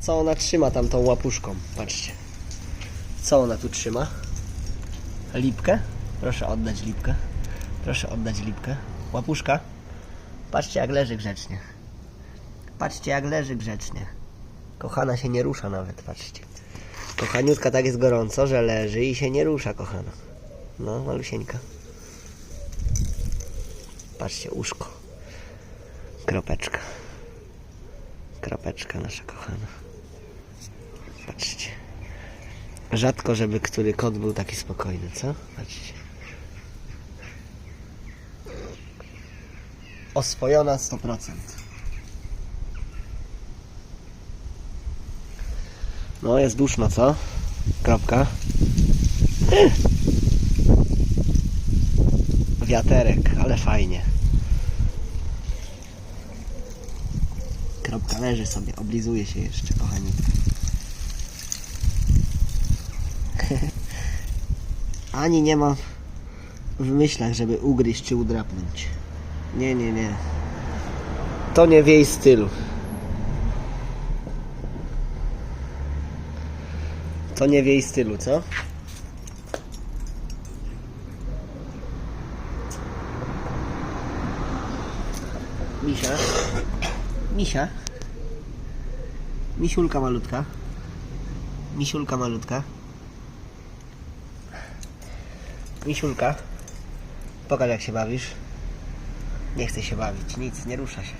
Co ona trzyma tam tą łapuszką? Patrzcie. Co ona tu trzyma? Lipkę? Proszę oddać lipkę. Proszę oddać lipkę. Łapuszka. Patrzcie jak leży grzecznie. Patrzcie jak leży grzecznie. Kochana się nie rusza nawet, patrzcie. Kochaniutka tak jest gorąco, że leży i się nie rusza, kochana. No, malusieńka. Patrzcie, uszko. Kropeczka. Kropeczka nasza kochana. Patrzcie. Rzadko, żeby który kot był taki spokojny, co? Patrzcie. Oswojona 100%. No, jest duszno, co? Kropka. Wiaterek, ale fajnie. Kropka leży sobie, oblizuje się jeszcze, kochani. Ani nie ma w myślach, żeby ugryźć czy udrapnąć. Nie, nie, nie. To nie w jej stylu. To nie w jej stylu, co? Misia. Misia. Misiulka malutka. Misiulka malutka. Misiulka. Pokaż jak się bawisz. Nie chce się bawić, nic, nie rusza się.